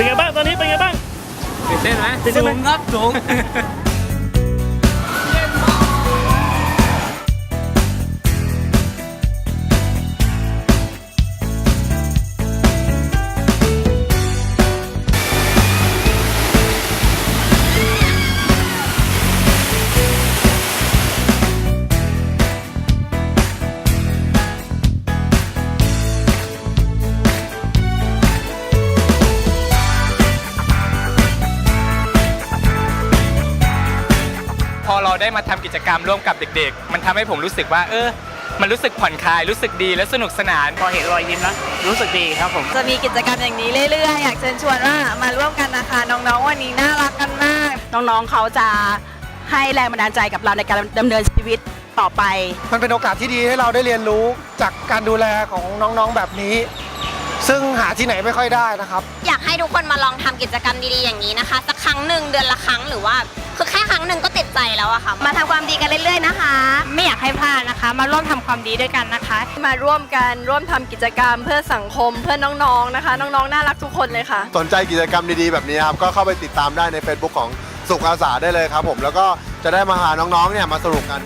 เป็นไงบ้างตอนนี้เป็นไงบ้างตื่นเต้นไหมตื่นเต้นไหม สูงครับสูง เราได้มาทำกิจกรรมร่วมกับเด็ก ๆ มันทำให้ผมรู้สึกว่า เออ มันรู้สึกผ่อนคลายรู้สึกดีและสนุกสนาน พอเห็นรอยยิ้มแล้วรู้สึกดีครับผมจะมีกิจกรรมอย่างนี้เรื่อยๆอยากเชิญชวนว่ามาร่วมกันนะคะน้องๆวันนี้น่ารักกันมาก น้องๆเขาจะให้แรงบันดาลใจกับเราในการดำเนินชีวิตต่อไป มันเป็นโอกาสที่ดีให้เราได้เรียนรู้จากการดูแลของน้องๆแบบนี้ ซึ่งหาที่ไหนไม่ค่อยได้นะครับ อยากให้ทุกคนมาลองทำกิจกรรมดีๆอย่างนี้นะคะ สักครั้งหนึ่งเดือนละครั้งหรือว่า คือแค่ครั้งหนึ่งก็ติดใจแล้วอะค่ะ มาทำความดีกันเรื่อยๆนะคะ ไม่อยากให้พลาดนะคะ มาร่วมทำความดีด้วยกันนะคะ มาร่วมกันร่วมทำกิจกรรมเพื่อสังคมเพื่อน้องๆนะคะ น้องๆน่ารักทุกคนเลยค่ะ สนใจกิจกรรมดีๆแบบนี้ครับ ก็เข้าไปติดตามได้ใน Facebook ของสุขอาสาได้เลยครับผมแล้วก็จะได้มาหาน้องๆเนี่ยมาสรุปกัน